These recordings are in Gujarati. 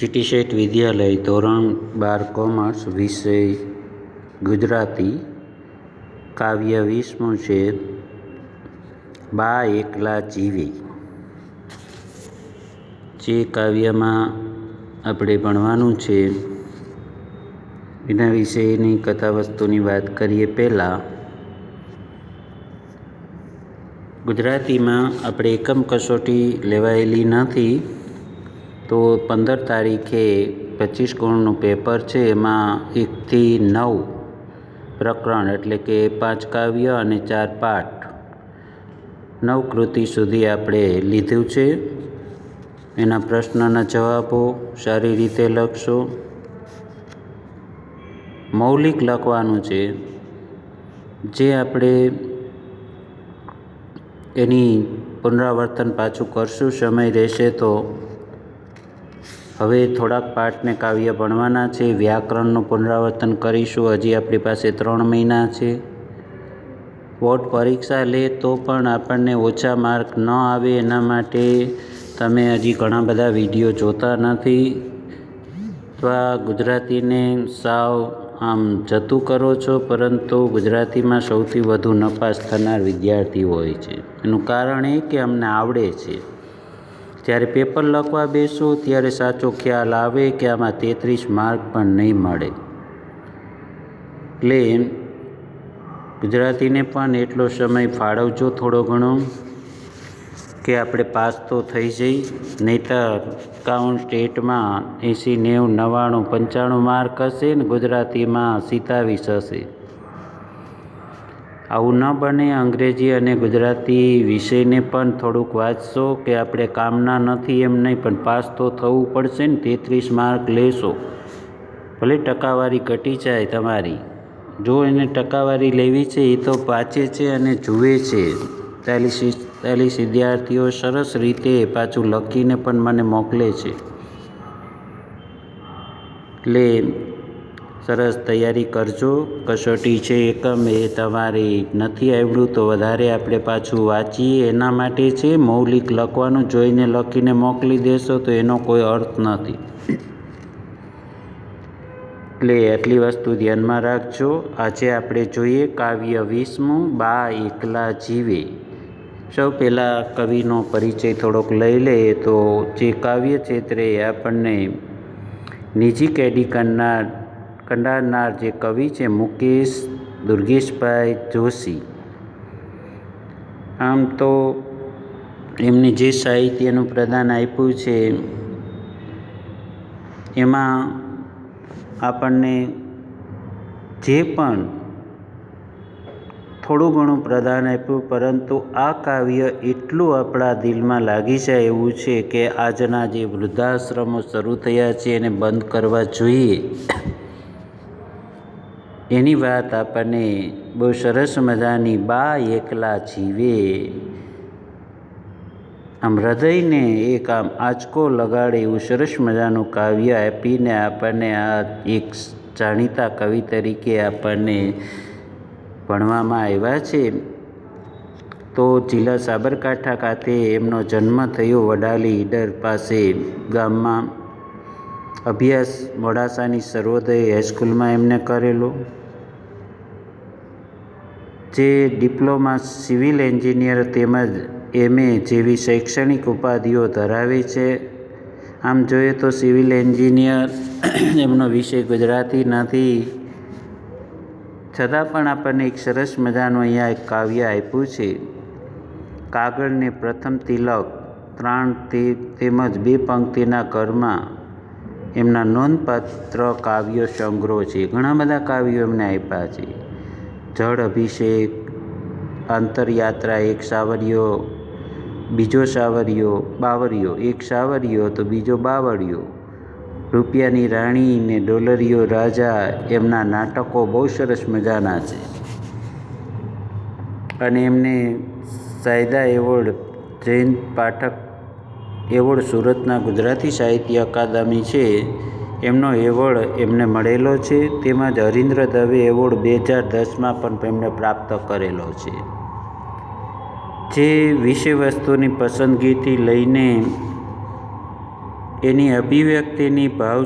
જીટી શેઠ વિદ્યાલય ધોરણ બાર કોમર્સ, વિષય ગુજરાતી, કાવ્ય વીસમું છે, બા એકલા જીવી. જે કાવ્યમાં આપણે ભણવાનું છે, એના વિશેની કથા વસ્તુની વાત કરીએ પહેલાં. ગુજરાતીમાં આપણે એકમ કસોટી લેવાયેલી નથી. તો પંદર તારીખે પચીસ ગુણનું પેપર છે, એમાં એકથી નવ પ્રકરણ, એટલે કે પાંચ કાવ્ય અને ચાર પાઠ. નવ કૃતિ સુધી આપણે લીધું છે. એના પ્રશ્નના જવાબો સારી રીતે લખશો. મૌલિક લખવાનું છે, જે આપણે એની પુનરાવર્તન પાછું કરશું, સમય રહેશે તો હવે થોડાક પાઠને કાવ્ય ભણવાના છે, વ્યાકરણનું પુનરાવર્તન કરીશું. હજી આપણી પાસે ત્રણ મહિના છે. બોર્ડ પરીક્ષા લે તો પણ આપણને ઓછા માર્ક ન આવે. એના માટે તમે હજી ઘણા બધા વીડિયો જોતા નથી. આ ગુજરાતીને સાવ આમ જતું કરો છો, પરંતુ ગુજરાતીમાં સૌથી વધુ નપાસ થનાર વિદ્યાર્થી હોય છે. એનું કારણ એ કે અમને આવડે છે. જ્યારે પેપર લખવા બેસો, ત્યારે સાચો ખ્યાલ આવે કે આમાં તેત્રીસ માર્ક પણ નહીં મળે. એટલે ગુજરાતીને પણ એટલો સમય ફાળવજો થોડો ઘણો કે આપણે પાસ તો થઈ જઈ, નહીંતર કાઉન્ટ સ્ટેટમાં એંસી, નેવું, નવ્વાણું, પંચાણું માર્ક હશે ને ગુજરાતીમાં સિત્તાવીસ હશે. આવું ન બને, અંગ્રેજી અને ગુજરાતી વિષયને પણ થોડુંક વાંચશો કે આપણે કામના નથી એમ નહીં, પણ પાસ તો થવું પડશે ને, તેત્રીસ માર્ક લેશો. ભલે ટકાવારી ઘટી જાય તમારી. જો એને ટકાવારી લેવી છે, એ તો વાંચે છે અને જુએ છે. ચાલીસ ચાલીસ વિદ્યાર્થીઓ સરસ રીતે પાછું લખીને પણ મને મોકલે છે. એટલે સરસ તૈયારી કરજો. કસોટી છે એકમ, એ તમારે નથી આવડ્યું તો વધારે આપણે પાછું વાંચીએ. એના માટે છે મૌલિક લખવાનું. જોઈને લખીને મોકલી દેશો તો એનો કોઈ અર્થ નથી. એટલે એટલી વસ્તુ ધ્યાનમાં રાખજો. આજે આપણે જોઈએ કાવ્ય વીસમું બા એકલા જીવે. સૌ પહેલાં કવિનો પરિચય થોડોક લઈ લઈએ તો જે કાવ્ય ક્ષેત્રે આપણને નિજી કેડી કરનાર કંડારનાર જે કવિ છે મુકેશ દુર્ગેશભાઈ જોશી. આમ તો એમને જે સાહિત્યનું પ્રદાન આપ્યું છે, એમાં આપણને જે પણ થોડું ઘણું પ્રદાન આપ્યું, પરંતુ આ કાવ્ય એટલું આપણા દિલમાં લાગી જાય એવું છે કે આજના જે વૃદ્ધાશ્રમો શરૂ થયા છે એને બંધ કરવા જોઈએ. એની વાત આપણને બહુ સરસ મજાની બા એકલા જીવે. આમ હૃદયને એક આમ આંચકો લગાડે એવું સરસ મજાનું કાવ્ય આપીને આપણને આ એક જાણીતા કવિ તરીકે આપણને ભણવામાં આવ્યા છે. તો જિલ્લા સાબરકાંઠા ખાતે એમનો જન્મ થયો વડાલી ઈડર પાસે ગામમાં. અભ્યાસ મોડાસાની સર્વોદય હાઈસ્કૂલમાં એમને કરેલો. જે ડિપ્લોમા સિવિલ એન્જિનિયર તેમજ એમએ જેવી શૈક્ષણિક ઉપાધિઓ ધરાવે છે. આમ જોઈએ તો સિવિલ એન્જિનિયર એમનો વિષય ગુજરાતી નથી. છતાં પણ આપણને એક સરસ મજાનું અહીંયા એક કાવ્ય આપ્યું છે. કાગળને પ્રથમ તિલક, ત્રણ તેમજ બે પંક્તિના ઘરમાં એમના નોંધપાત્ર કાવ્યો સંગ્રહ છે. ઘણા બધા કાવ્યો એમને આપ્યા છે. જળ અભિષેક, આંતરયાત્રા એક સાવરિયો, બીજો સાવરિયો, બાવરિયો, એક સાવરિયો, તો બીજો બાવરિયો રૂપિયાની રાણી ને ડોલરિયો રાજા એમના નાટકો બહુ સરસ મજાના છે. અને એમને સાયદા એવોર્ડ, જૈન પાઠક એવોર્ડ સુરતના ગુજરાતી સાહિત્ય અકાદમી છે. એમનો એવોર્ડ એમને મળેલો છે. તેમજ હરીન્દ્ર દવે એવોર્ડ બે હજાર દસમાં પણ એમને પ્રાપ્ત કરેલો છે. જે વિષય વસ્તુની પસંદગીથી લઈને એની અભિવ્યક્તિની ભાવ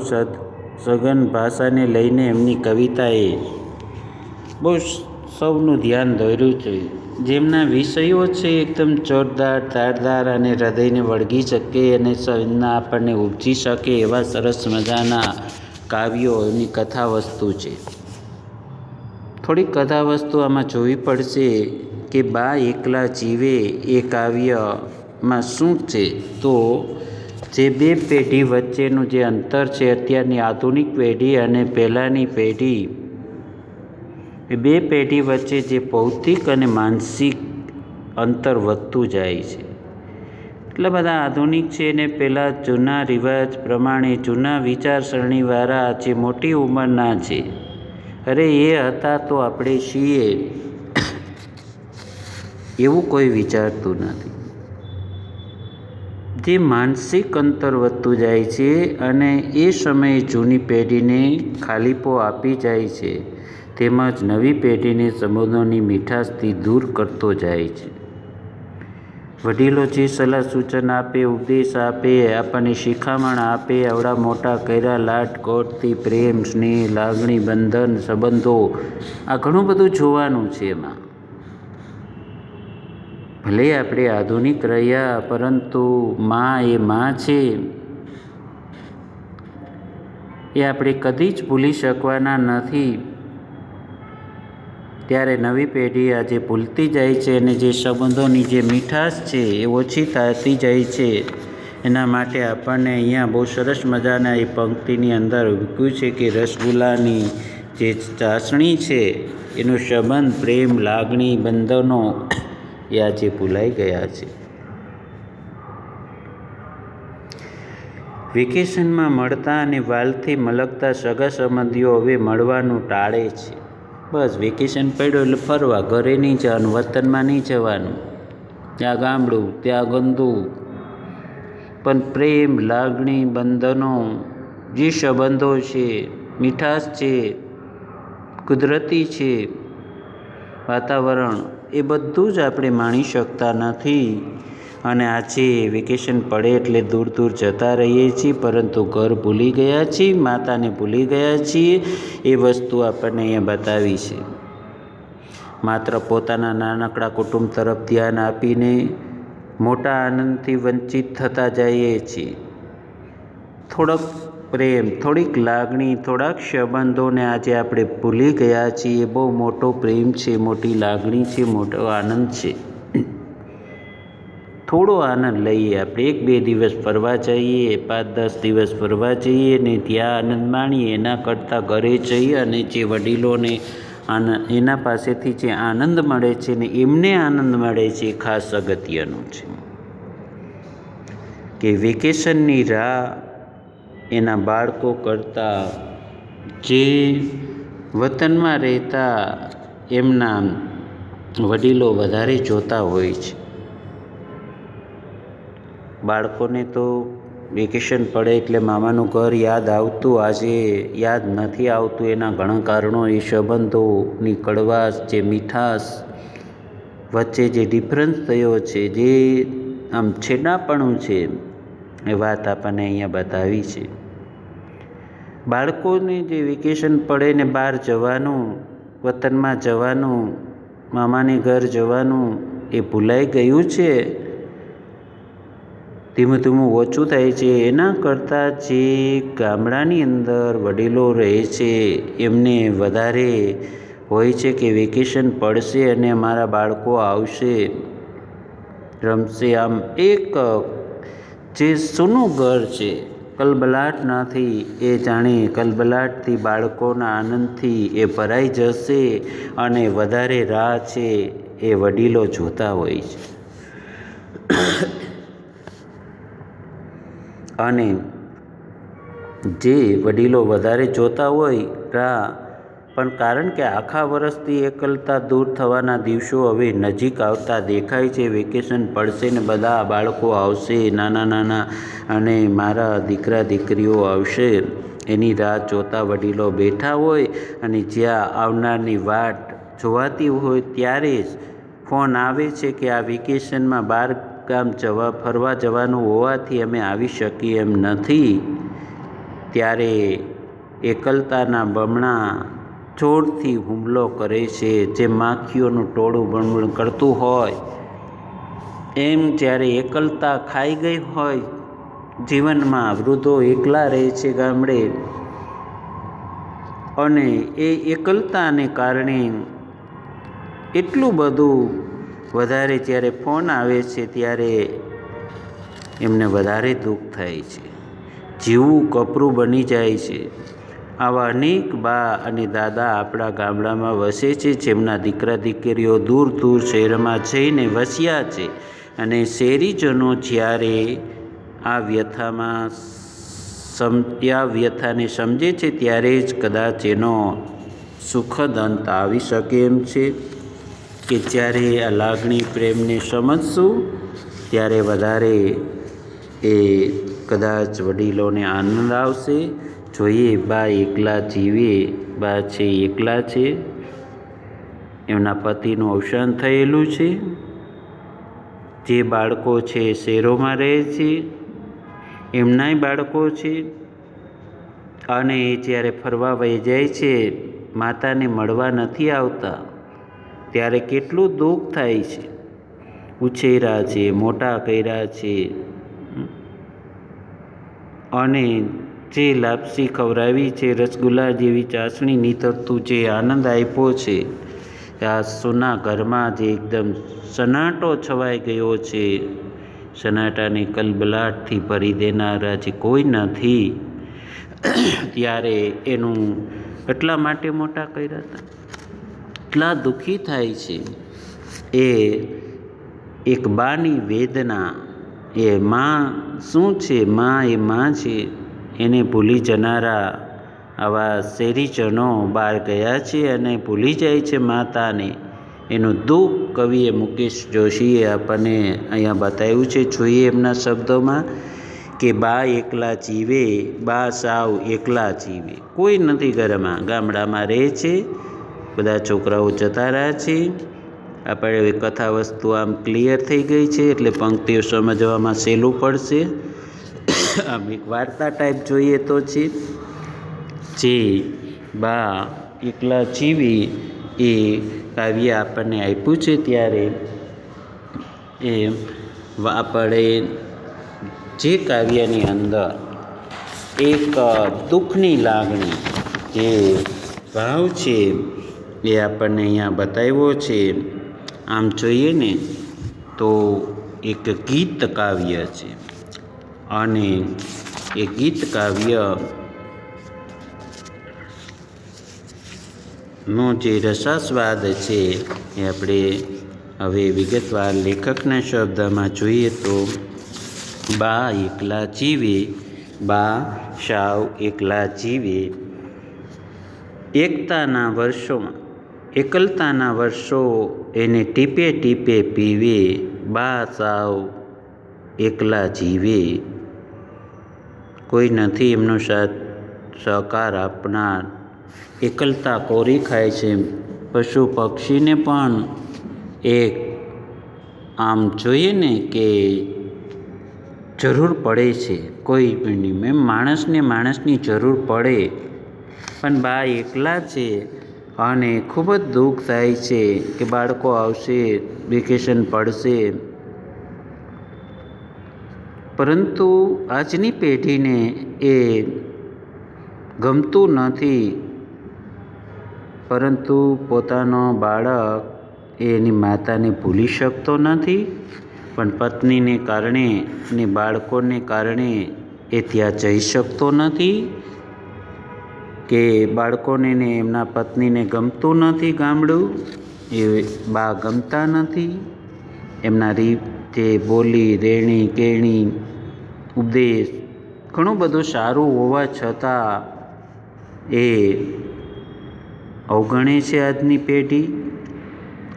સઘન ભાષાને લઈને એમની કવિતાએ બહુ સૌનું ધ્યાન દોર્યું છે. જેમના વિષયો છે એકદમ જોરદાર, ધારદાર અને હૃદયને વળગી શકે અને સંવેદના આપણને ઉપજી શકે એવા સરસ મજાના કાવ્યો એની કથા વસ્તુ છે. થોડીક કથા વસ્તુ આમાં જોવી પડશે કે બા એકલા જીવે એ કાવ્યમાં શું છે? તો જે બે પેઢી વચ્ચેનું જે અંતર છે, અત્યારની આધુનિક પેઢી અને પહેલાંની પેઢી એ બે પેઢી વચ્ચે જે ભૌતિક અને માનસિક અંતર વધતું જાય છે. એટલે બધા આધુનિક છે ને પહેલાં જૂના રિવાજ પ્રમાણે જૂના વિચારસરણીવાળા જે મોટી ઉંમરના છે, અરે એ હતા તો આપણે છીએ. એવું કોઈ વિચારતું નથી. જે માનસિક અંતર વધતું જાય છે અને એ સમયે જૂની પેઢીને ખાલીપો આપી જાય છે. તેમજ નવી પેઢીને સંબંધોની મીઠાશથી દૂર કરતો જાય છે. વડીલો જે સલાહ સૂચન આપે, ઉપદેશ આપે, આપણને શિખામણ આપે, આવડા મોટા કર્યા, લાટ, કોટથી પ્રેમ, સ્નેહ, લાગણી, બંધન, સંબંધો, આ ઘણું બધું જોવાનું છે એમાં. ભલે આપણે આધુનિક રહ્યા, પરંતુ માં એ માં છે. એ આપણે કદી જ ભૂલી શકવાના નથી. ત્યારે નવી પેઢી આજે ભૂલતી જાય છે અને જે સંબંધોની જે મીઠાશ છે એ ઓછી થતી જાય છે. એના માટે આપણને અહીંયા બહુ સરસ મજાના એ પંક્તિની અંદર મૂક્યું છે કે રસગુલ્લાની જે ચાસણી છે, એનો સંબંધ, પ્રેમ, લાગણી, બંધનો એ આજે ભૂલાઈ ગયા છે. વેકેશનમાં મળતા અને વાલથી મલકતા સગા સંબંધીઓ હવે મળવાનું ટાળે છે. બસ વેકેશન પડ્યું એટલે ફરવા, ઘરે નહીં જવાનું, વતનમાં નહીં જવાનું. ત્યાં ગામડું, ત્યાં ગંદુ. પણ પ્રેમ, લાગણી, બંધનો જે સંબંધો છે, મીઠાશ છે, કુદરતી છે. વાતાવરણ એ બધું જ આપણે માણી શકતા નથી. અને આજે વેકેશન પડે એટલે દૂર દૂર જતા રહીએ છીએ, પરંતુ ઘર ભૂલી ગયા છીએ, માતાને ભૂલી ગયા છીએ. એ વસ્તુ આપણને અહીંયા બતાવી છે. માત્ર પોતાના નાનકડા કુટુંબ તરફ ધ્યાન આપીને મોટા આનંદથી વંચિત થતા જઈએ છીએ. થોડોક પ્રેમ, થોડીક લાગણી, થોડાક સંબંધોને આજે આપણે ભૂલી ગયા છીએ. એ બહુ મોટો પ્રેમ છે, મોટી લાગણી છે, મોટો આનંદ છે. થોડો આનંદ લઈએ. આપણે એક બે દિવસ ફરવા જઈએ, પાંચ દસ દિવસ ફરવા જઈએ ને ત્યાં આનંદ માણીએ. એના કરતાં ઘરે જઈએ અને જે વડીલોને આનંદ એના પાસેથી જે આનંદ મળે છે ને એમને આનંદ મળે છે, એ ખાસ અગત્યનું છે. કે વેકેશનની રાહ એના બાળકો કરતાં, જે વતનમાં રહેતા, એમના વડીલો વધારે જોતા હોય છે. બાળકોને તો વેકેશન પડે એટલે મામાનું ઘર યાદ આવતું, આજે યાદ નથી આવતું. એના ઘણા કારણો, એ સંબંધોની કડવાશ, જે મીઠાશ વચ્ચે જે ડિફરન્સ થયો છે, જે આમ છેડાપણું છે, એ વાત આપણને અહીંયા બતાવી છે. બાળકોને જે વેકેશન પડે ને બહાર જવાનું, વતનમાં જવાનું, મામાને ઘર જવાનું, એ ભૂલાઈ ગયું છે. ધીમું ધીમું ઓછું થાય છે. એના કરતાં જે ગામડાની અંદર વડીલો રહે છે, એમને વધારે હોય છે કે વેકેશન પડશે અને અમારા બાળકો આવશે, રમશે. આમ એક, જે સૂનું ઘર છે, કલબલાટ નથી, એ જાણે કલબલાટથી બાળકોના આનંદથી એ ભરાઈ જશે અને વધારે રાહ છે એ વડીલો જોતા હોય છે. અને જે વડીલો વધારે જોતા હોય રાહ પણ કારણ કે આખા વર્ષથી એકલતા દૂર થવાના દિવસો હવે નજીક આવતા દેખાય છે, વેકેશન પડશે ને બધા બાળકો આવશે, નાના નાના અને મારા દીકરા દીકરીઓ આવશે. એની રાહ જોતા વડીલો બેઠા હોય અને જ્યાં આવનારની વાટ જોવાતી હોય ત્યારે જ ફોન આવે છે કે આ વેકેશનમાં બહાર ગામ જવા, ફરવા જવાનું હોવાથી અમે આવી શકીએ એમ નથી. ત્યારે એકલતાના બમણા જોરથી હુમલો કરે છે, જે માખીઓનું ટોળું બણબણ કરતું હોય. એમ જ્યારે એકલતા ખાઈ ગઈ હોય, જીવનમાં વૃદ્ધો એકલા રહે છે ગામડે. અને એ એકલતાને કારણે એટલું બધું વધારે જ્યારે ફોન આવે છે ત્યારે એમને વધારે દુઃખ થાય છે. જીવું કપરું બની જાય છે. આવા અનેક બા અને દાદા આપણા ગામડામાં વસે છે, જેમના દીકરા દીકરીઓ દૂર દૂર શહેરમાં જઈને વસ્યા છે અને શહેરીજનો જ્યારે આ વ્યથામાં સમ, આ વ્યથાને સમજે છે, ત્યારે જ કદાચ એનો સુખદ અંત આવી શકે એમ છે. કે જ્યારે આ લાગણી પ્રેમને સમજશું, ત્યારે વધારે એ કદાચ વડીલોને આનંદ આવશે. જોઈએ, બા એકલા જીવે, બા છે એકલા છે. એમના પતિનું અવસાન થયેલું છે. જે બાળકો છે શહેરોમાં રહે છે, એમનાય બાળકો છે. અને એ જ્યારે ફરવા વહી જાય છે, માતાને મળવા નથી આવતા. ત્યારે કેટલું દુઃખ થાય છે. ઉછેરા છે, મોટા કર્યા છે. અને જે લાપસી ખવડાવી છે, રસગુલ્લા જેવી ચાસણી નીતરતું જે આનંદ આપ્યો છે, આ સોના ઘરમાં જે એકદમ સનાટો છવાઈ ગયો છે. સનાટાની કલબલાટથી ભરી દેનારા જે કોઈ નથી. ત્યારે એનું એટલા માટે મોટા કર્યા હતા? એટલા દુઃખી થાય છે. એ એક બાની વેદના. એ માં શું છે? માં એ માં છે. એને ભૂલી જનારા આવા શહેરીજનો બહાર ગયા છે અને ભૂલી જાય છે માતાને. એનું દુઃખ કવિએ મુકેશ જોશીએ આપણને અહીંયા બતાવ્યું છે. જોઈએ એમના શબ્દોમાં કે બા એકલા જીવે, બા સાવ એકલા જીવે. કોઈ નથી ઘરમાં. ગામડામાં રહે છે. બધા છોકરાઓ જતા રહ્યા છે આપણે હવે કથા વસ્તુ આમ ક્લિયર થઈ ગઈ છે, એટલે પંક્તિઓ સમજવામાં સહેલું પડશે. આમ એક વાર્તા ટાઈપ જોઈએ તો છે. જે બા એકલા જીવી એ કાવ્ય આપણને આપ્યું છે ત્યારે એ આપણે જે કાવ્યની અંદર એક દુઃખની લાગણી, જે ભાવ છે એ આપણને અહીંયા બતાવ્યો છે. આમ જોઈએ ને તો એક ગીત કાવ્ય છે. અને એ ગીત કાવ્ય નો જે રસાસ્વાદ છે એ આપણે હવે વિગતવાર લેખકના શબ્દમાં જોઈએ તો, બા એકલા જીવે, બા સાવ એકલા જીવે. એકતાના વર્ષોમાં એકલતાના વર્ષો એને ટીપે ટીપે પીવે, બા સાવ એકલા જીવે. કોઈ નથી એમનો સાથ સહકાર આપનાર. એકલતા કોરી ખાય છે. પશુ પક્ષીને પણ એક આમ જોઈએ ને કે જરૂર પડે છે. કોઈ એમ માણસને માણસની જરૂર પડે. પણ બા એકલા છે. અને ખૂબ જ દુઃખ થાય છે કે બાળકો આવશે, વેકેશન પડશે. પરંતુ આજની પેઢીને એ ગમતું નથી. પરંતુ પોતાનો બાળક એની માતાને ભૂલી શકતો નથી. પણ પત્નીને કારણે અને બાળકોને કારણે એ ત્યાં જઈ શકતો નથી. કે બાળકોને ને એમના પત્નીને ગમતું નથી ગામડું, એ બા ગમતા નથી. એમના રીત જે બોલી, રેણી, કેણી, ઉપદેશ, ઘણું બધું સારું હોવા છતાં એ અવગણે છે આજની પેઢી.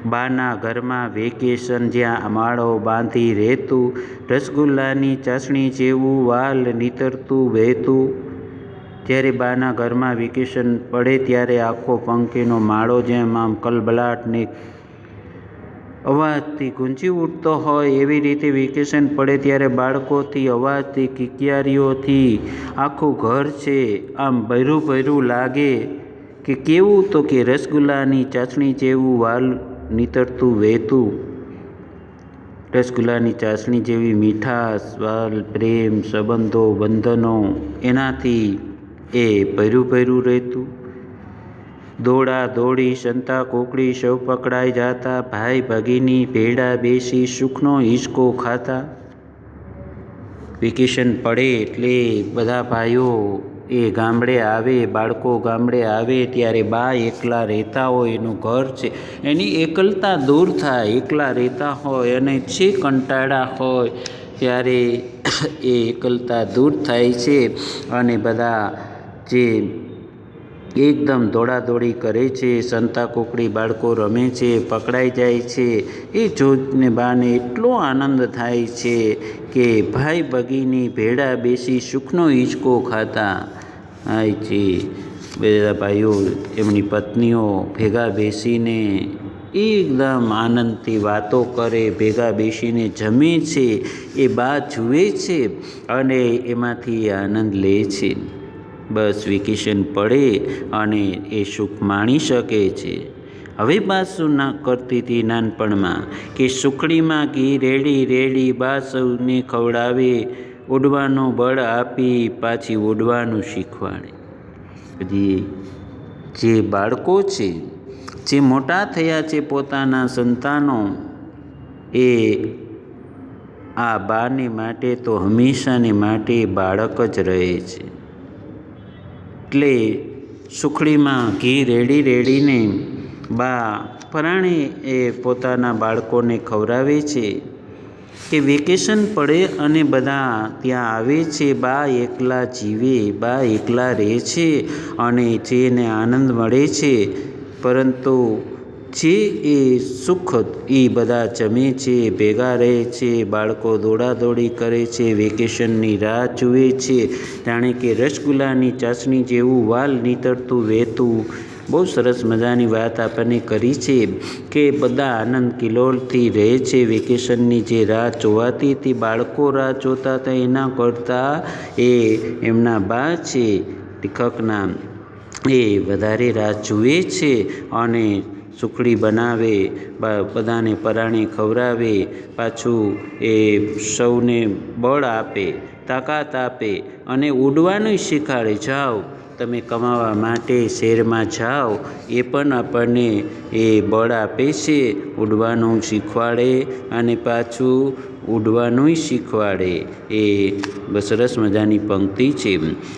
બાના ઘરમાં વેકેશન જ્યાં માળો બાંધી રહેતું, રસગુલ્લાની ચાસણી જેવું વાલ નીતરતું, વહેતું. જ્યારે બાના ઘરમાં વેકેશન પડે ત્યારે આખો પંખીનો માળો જેમ આમ કલબલાટને અવાજથી ગુંજી ઉઠતો હોય એવી રીતે વેકેશન પડે ત્યારે બાળકોથી અવાજથી કિકિયારીઓથી આખું ઘર છે આમ ભૈરું ભૈરું લાગે કે કેવું તો કે રસગુલ્લાની ચાસણી જેવું વાલ નીતરતું વહેતું. રસગુલ્લાની ચાસણી જેવી મીઠાશ, વાલ, પ્રેમ, સંબંધો, બંધનો એનાથી એ ભર્યું ભર્યું રહેતું. દોડા દોડી સંતા કોકડી સૌ પકડાઈ જાતા, ભાઈ ભગીની ભેડા બેસી સુખનો હિંચકો ખાતા. વેકેશન પડે એટલે બધા ભાઈઓ એ ગામડે આવે, બાળકો ગામડે આવે, ત્યારે બા એકલા રહેતા હોય, એનું ઘર છે. એની એકલતા દૂર થાય, એકલા રહેતા હોય અને છે કંટાળા હોય, ત્યારે એ એકલતા દૂર થાય છે. અને બધા જે એકદમ દોડાદોડી કરે છે સંતા કોકડી બાળકો રમે છે, પકડાઈ જાય છે, એ જોઈને બાને એટલો આનંદ થાય છે કે ભાઈ ભગીની ભેડા બેસી સુખનો હિંચકો ખાતા. આય છે બધા ભાઈઓ, એમની પત્નીઓ ભેગા બેસીને એકદમ આનંદથી વાતો કરે, ભેગા બેસીને જમે છે, એ બા જુએ છે અને એમાંથી આનંદ લે છે. બસ વેકેશન પડે અને એ સુખ માણી શકે છે. હવે બા ના કરતી હતી નાનપણમાં કે સુખડીમાં ઘી રેડી રેડી બા સૌને ખવડાવે, ઉડવાનો બળ આપી પાછી ઉડવાનું શીખવાડે. પછી જે બાળકો છે, જે મોટા થયા છે પોતાના સંતાનો, એ આ બાને માટે તો હંમેશાને માટે બાળક જ રહે છે. એટલે સુખડીમાં ઘી રેડી રેડીને બા પરાણે એ પોતાના બાળકોને ખવડાવે છે. કે વેકેશન પડે અને બધા ત્યાં આવે છે, બા એકલા જીવે, બા એકલા રહે છે અને જેને આનંદ મળે છે. પરંતુ જે એ સુખ, એ બધા જમે છે, ભેગા રહે છે, બાળકો દોડાદોડી કરે છે, વેકેશનની રાહ જુએ છે. જાણે કે રસગુલ્લાની ચાસણી જેવું વાલ નીતરતું વહેતું. બહુ સરસ મજાની વાત આપણને કરી છે કે બધા આનંદ કિલોલથી રહે છે. વેકેશનની જે રાહ જોવાતી હતી, બાળકો રાહ જોતા હતા, એના કરતાં એ એમના બા છે લેખકના એ વધારે રાહ જુએ છે અને સુખડી બનાવે બધાને પરાણે ખવડાવે, પાછું એ સૌને બળ આપે, તાકાત આપે અને ઉડવાનું શીખવાડે જાઓ, તમે કમાવા માટે શહેરમાં જાઓ, એ પણ આપણને એ બળ આપે છે. ઉડવાનું શીખવાડે અને પાછું ઉડવાનું શીખવાડે. એ સરસ મજાની પંક્તિ છે.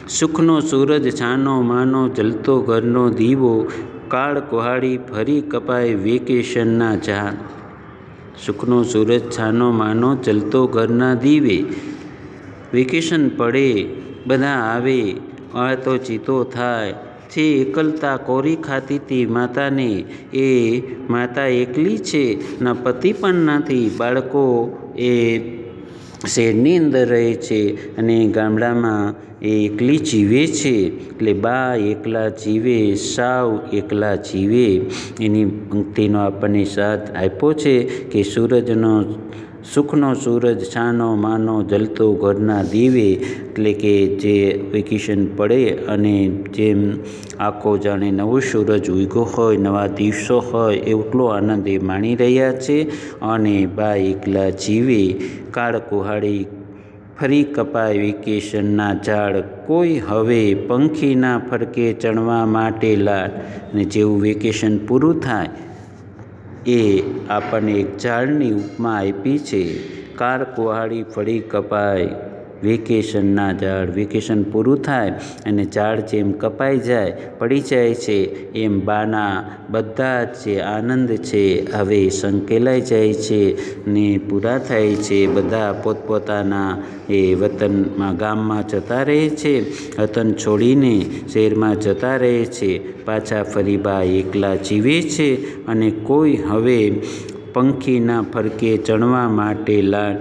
સુખનો સૂરજ છાનો માનો, જલતો ઘરનો દીવો કાળ કુહાડી ફરી કપાય વેકેશનના ઝાડ સુખનો સૂરજ છાનો માનો જલતો ઘરના દીવે. વેકેશન પડે, બધા આવે તો ચીતો થાય. છે એકલતા કોરી ખાતી હતી માતાને, એ માતા એકલી છે, ના પતિ પણ નથી, બાળકો એ શહેરની અંદર રહે છે અને ગામડામાં એ એકલી જીવે છે એટલે બા એકલા જીવે, સાવ એકલા જીવે. એની પંક્તિનો આપણને સાથ આપ્યો છે કે સૂરજનો, સુખનો સૂરજ છાનો માનો જલતો ઘરના દીવે. એટલે કે જે વેકેશન પડે અને જેમ આખો જાણે નવો સૂરજ ઉગ્યો હોય, નવા દિવસો હોય, એટલો આનંદ એ માણી રહ્યા છે. અને બા એકલા જીવે. કાળ કુહાડી ફરી કપાય વેકેશનના ઝાડ. કોઈ હવે પંખીના ફરકે ચણવા માટે લાડ. અને જેવું વેકેશન પૂરું થાય એ આપણને એક ઝાડની ઉપમા આપી છે. કાર કુહાડી ફળી કપાય. વેકેશનના ઝાડ વેકેશન પૂરું થાય અને ઝાડ જેમ કપાઈ જાય, પડી જાય છે, એમ બાના બધા જ આનંદ છે, હવે સંકેલાઈ જાય છે ને પૂરા થાય છે. બધા પોતપોતાના એ વતનમાં, ગામમાં જતા રહે છે, વતન છોડીને શહેરમાં જતા રહે છે. પાછા ફરી બા એકલા જીવે છે અને કોઈ હવે પંખીના ફરકે ચણવા માટે લાડ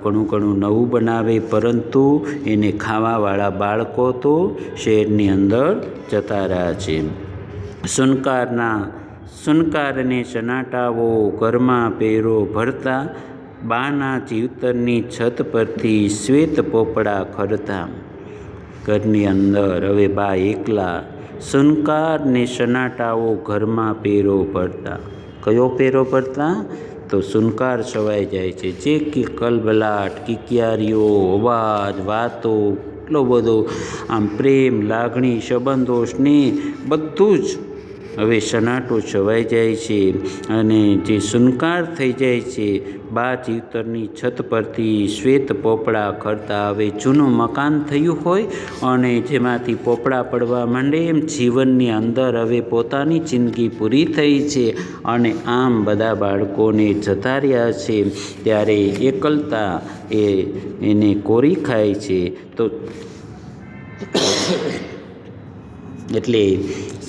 ઘણું ઘણું નવું બનાવે, પરંતુ એને ખાવાવાળા બાળકો તો શહેરની અંદર જતા રહ્યા છે. સુનકારના સુનકારને સનાટાવો ઘરમાં પહેરો ભરતા, બાના જીવતરની છત પરથી શ્વેત પોપડા ખરતા. ઘરની અંદર હવે બા એકલા સુનકારને સનાટાઓ ઘરમાં પહેરો ભરતા. કયો પેરો પડતા? તો સુનકાર છવાઈ જાય છે. જે કે કલબલાટ, કિકિયારીઓ, અવાજ, વાતો, એટલો બધો આમ પ્રેમ, લાગણી, સંબંધો, સ્નેહ, બધું જ હવે સનાટો છવાઈ જાય છે અને જે સુનકાર થઈ જાય છે બા ચિત્તરની છત પરથી શ્વેત પોપડા ખરતા હવે જૂનું મકાન થયું હોય અને જેમાંથી પોપડા પડવા માંડે એમ જીવનની અંદર હવે પોતાની જિંદગી પૂરી થઈ છે અને આમ બધા બાળકોને જતા રહ્યા છે. ત્યારે એકલતા એ એને કોરી ખાય છે. તો એટલે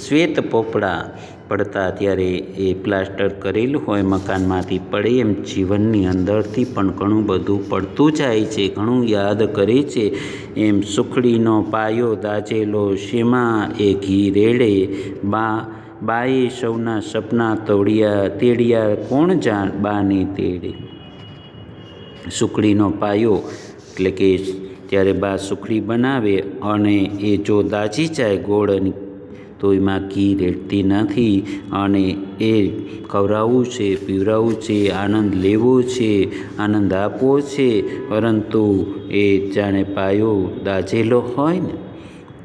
શ્વેત પોપડા પડતા ત્યારે એ પ્લાસ્ટર કરેલું હોય મકાનમાંથી પડે એમ જીવનની અંદરથી પણ ઘણું બધું પડતું જાય છે, ઘણું યાદ કરે છે. એમ સુખડીનો પાયો દાજેલો શેમાં એ ઘી રેડે? બા, બાએ સૌના સપના તોડિયા, તેડિયા કોણ જાણ? બાને તેડે. સુખડીનો પાયો એટલે કે ત્યારે બા સુખડી બનાવે અને એ જો દાજી જાય, ગોળ તો એમાં ઘી રેડતી નથી અને એ ખવડાવવું છે પીવડાવવું છે, આનંદ લેવો છે, આનંદ આપવો છે, પરંતુ એ જાણે પાયો દાઝેલો હોય ને,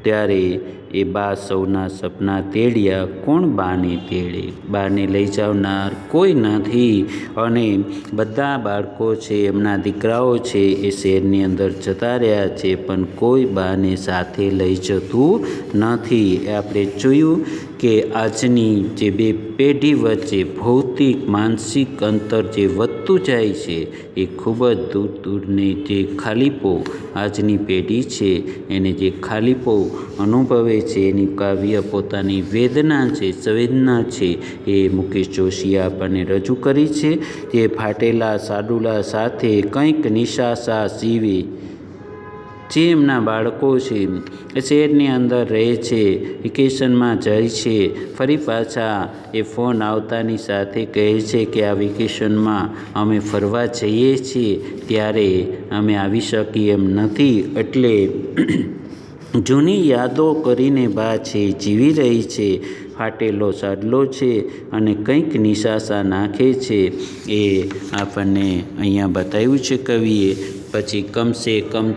ત્યારે એ બા સૌના સપના તેડ્યા. કોણ બાને તેડે? બાને લઈ જાવનાર કોઈ નથી. અને બધા બાળકો છે, એમના દીકરાઓ છે, એ શહેરની અંદર જતા રહ્યા છે, પણ કોઈ બાને સાથે લઈ જતું નથી. આપણે જોયું કે આજની જે બે પેઢી વચ્ચે ભૌતિક, માનસિક અંતર જે વધતું જાય છે. એ ખૂબ જ દૂર દૂરની જે ખાલીપો આજની પેઢી છે, એને જે ખાલીપો અનુભવે છે, એની કાવ્ય પોતાની વેદના છે, સંવેદના છે, એ મુકેશ જોશીએ આપણને રજૂ કરી છે. તે ફાટેલા સાડુલા સાથે કંઈક નિશાસા સીવે. જે એમના બાળકો છે, એ શહેરની અંદર રહે છે, વેકેશનમાં જાય છે, ફરી પાછા એ ફોન આવતાની સાથે કહે છે કે આ વેકેશનમાં અમે ફરવા જઈએ છીએ, ત્યારે અમે આવી શકીએ એમ નથી, એટલે જૂની યાદો કરીને બા છે, જીવી રહી છે, ફાટેલો સાડલો છે અને કંઈક નિશાસા નાખે છે, એ આપણને અહીંયા બતાવ્યું છે કવિએ. પછી કમસે કમ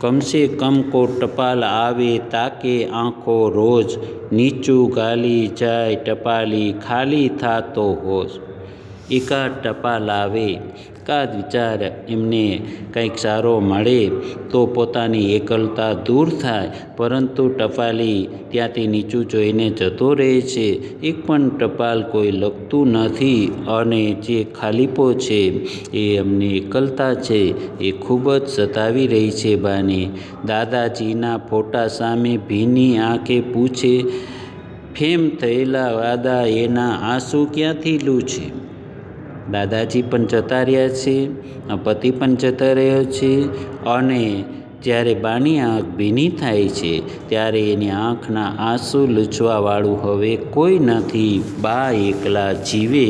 કમસે કમ કો ટપાલ આવે તાકે આંખો રોજ નીચું ગાલી જાય, ટપાલી ખાલી થાતો હોશ. એકાદ ટપાલ આવે એકાદ વિચાર એમને કંઈક સારો મળે તો પોતાની એકલતા દૂર થાય. પરંતુ ટપાલી ત્યાંથી નીચું જોઈને જતો રહે છે. એક પણ ટપાલ કોઈ લખતું નથી અને જે ખાલીપો છે એ અમને એકલતા છે એ ખૂબ જ સતાવી રહી છે બાને. દાદાજીના ફોટા સામે ભીની આંખે પૂછે, ફેમ થયેલા વાદા એના આંસુ ક્યાંથી લૂછે દાદાજી પણ જતા રહ્યા છે પતિ પણ જતા રહ્યો છે અને જ્યારે બાની આંખ ભીની થાય છે, ત્યારે એની આંખના આંસુ લૂછવાવાળું હવે કોઈ નથી. બા એકલા જીવે,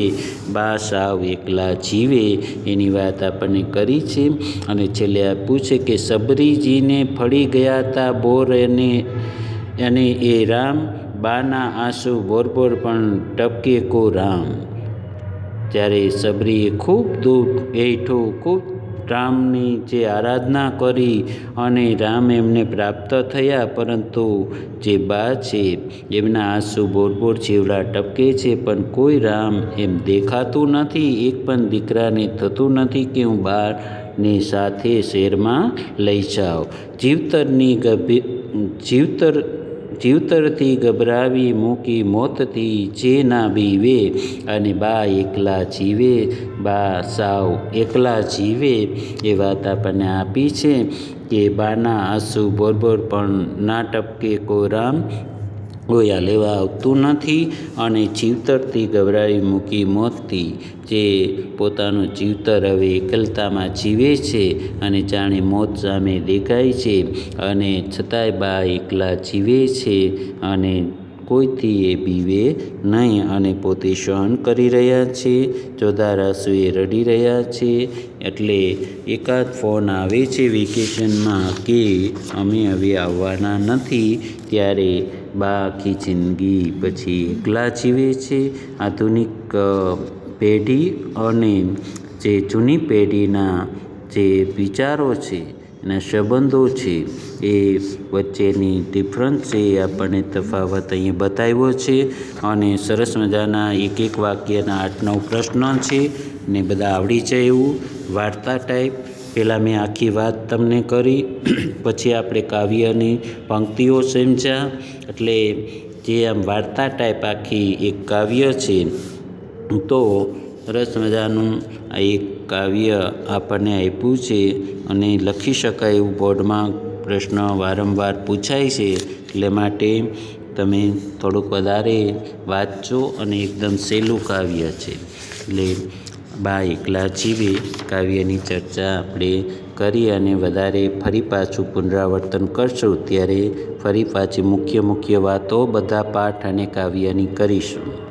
બા સાવ એકલા જીવે, એની વાત આપણને કરી છે અને છેલ્લે આપ્યું છે કે સબરીજીને ફળી ગયા હતા બોર અને અને એ રામ? બાના આંસુ બોરબોર પણ ટપકે કો રામ? જ્યારે સબરીએ ખૂબ દુઃખ હેઠું ખૂબ રામની જે આરાધના કરી અને રામ એમને પ્રાપ્ત થયા, પરંતુ જે બા છે, એમના આંસુ બોરબોર જીવડા ટપકે છે, પણ કોઈ રામ એમ દેખાતું નથી. એક પણ દીકરાને થતું નથી કે હું બાને સાથે શેરમાં લઈ જાઉં. જીવતરની ગભી જીવતર જીવતરથી ગભરાવી મૂકી મોતથી જે ના બીવે અને બા એકલા જીવે, બા સાવ એકલા જીવે એ વાત આપણને આપી છે કે બાના આંસુ બોરબોર પણ ના ટપકે કો ગોયા લેવા આવતું નથી અને જીવતરથી ગભરાવી મૂકી મોતથી જે પોતાનું જીવતર હવે એકલતામાં જીવે છે અને જાણે મોત સામે દેખાય છે અને છતાંય બા એકલા જીવે છે અને કોઈથી એ બીવે નહીં અને પોતે સહન કરી રહ્યા છે. ચોધાર આંસુએ રડી રહ્યા છે એટલે એકાદ ફોન આવે છે વેકેશનમાં કે અમે હવે આવવાના નથી. ત્યારે બા આખી જિંદગી પછી એકલા જીવે છે. આધુનિક પેઢી અને જે જૂની પેઢીના જે વિચારો છે, એના સંબંધો છે, એ વચ્ચેની ડિફરન્સ છે એ આપણને તફાવત અહીં બતાવ્યો છે. અને સરસ મજાના એક એક વાક્યના આઠ નવ પ્રશ્નો છે ને બધા આવડી જાય એવું. વાર્તા ટાઈપ પહેલાં મેં આખી વાત તમને કરી, પછી આપણે કાવ્યની પંક્તિઓ સમજ્યા. એટલે જે આમ વાર્તા ટાઈપ આખી એક કાવ્ય છે, તો સરસ મજાનું આ એક કાવ્ય આપણને આપ્યું છે અને લખી શકાય એવું બોર્ડમાં પ્રશ્ન વારંવાર પૂછાય છે. એટલે માટે તમે થોડુંક વધારે વાંચો અને એકદમ સહેલું કાવ્ય છે. એટલે બા એકલા જીવે કાવ્યની ચર્ચા આપણે કરી અને વધારે ફરી પાછું પુનરાવર્તન કરશું, ત્યારે ફરી પાછી મુખ્ય મુખ્ય વાતો, બધા પાઠ અને કાવ્યની કરીશું.